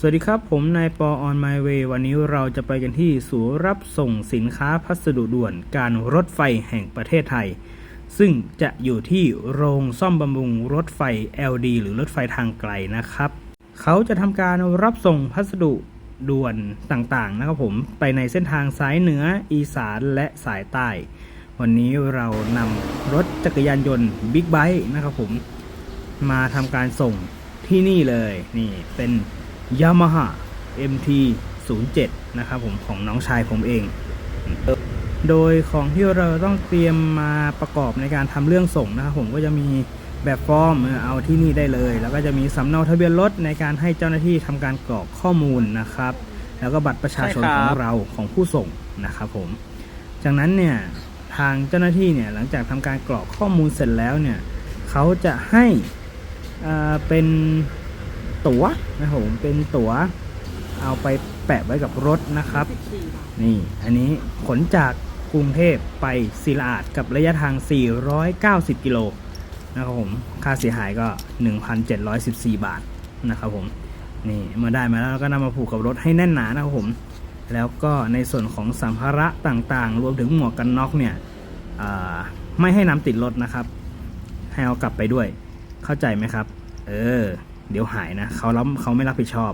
สวัสดีครับ ผมนายปอ on my way วันนี้เราจะไปกันที่ศูนย์รับส่งสินค้าพัสดุด่วนการรถไฟแห่งประเทศไทย ซึ่งจะอยู่ที่โรงซ่อมบำรุงรถไฟ LD หรือรถไฟทางไกลนะครับ เขาจะทำการรับส่งพัสดุด่วนต่างๆนะครับผมไปในเส้นทางสายเหนืออีสานและสายใต้ วันนี้เรานำรถจักรยานยนต์บิ๊กไบค์นะครับผมมาทำการส่งที่นี่เลยนี่เป็น Yamaha MT 07นะครับผมของน้องชายผมเอง โดยของที่เราต้องเตรียมมาประกอบในการทำเรื่องส่งนะครับผมก็จะมีแบบฟอร์มเอาที่นี่ได้เลย แล้วก็จะมีสำเนาทะเบียนรถในการให้เจ้าหน้าที่ทำการกรอกข้อมูลนะครับ แล้วก็บัตรประชาชนชของเราของผู้ส่งนะครับผม จากนั้นเนี่ยทางเจ้าหน้าที่เนี่ยหลังจากทำการกรอกข้อมูลเสร็จแล้วเนี่ยเขาจะให้เป็น ตั๋วนะครับผมเป็นตั๋วเอาไปแปะไว้กับรถนะครับ นี่อันนี้ขนจากกรุงเทพไปศิลาอาดกับระยะทาง 490 กิโลนะครับผมค่าเสียหายก็ 1,714 บาทนะครับผมนี่เมื่อได้มาแล้วก็นำมาผูกกับรถให้แน่นหนานะครับผมแล้วก็ในส่วนของสัมภาระต่างๆ รวมถึงหมวกกันน็อกเนี่ยไม่ให้นำติดรถนะครับ ให้เอากลับไปด้วย เข้าใจไหมครับ เออ เดี๋ยวหายนะเขาล้มเขาไม่รับผิดชอบ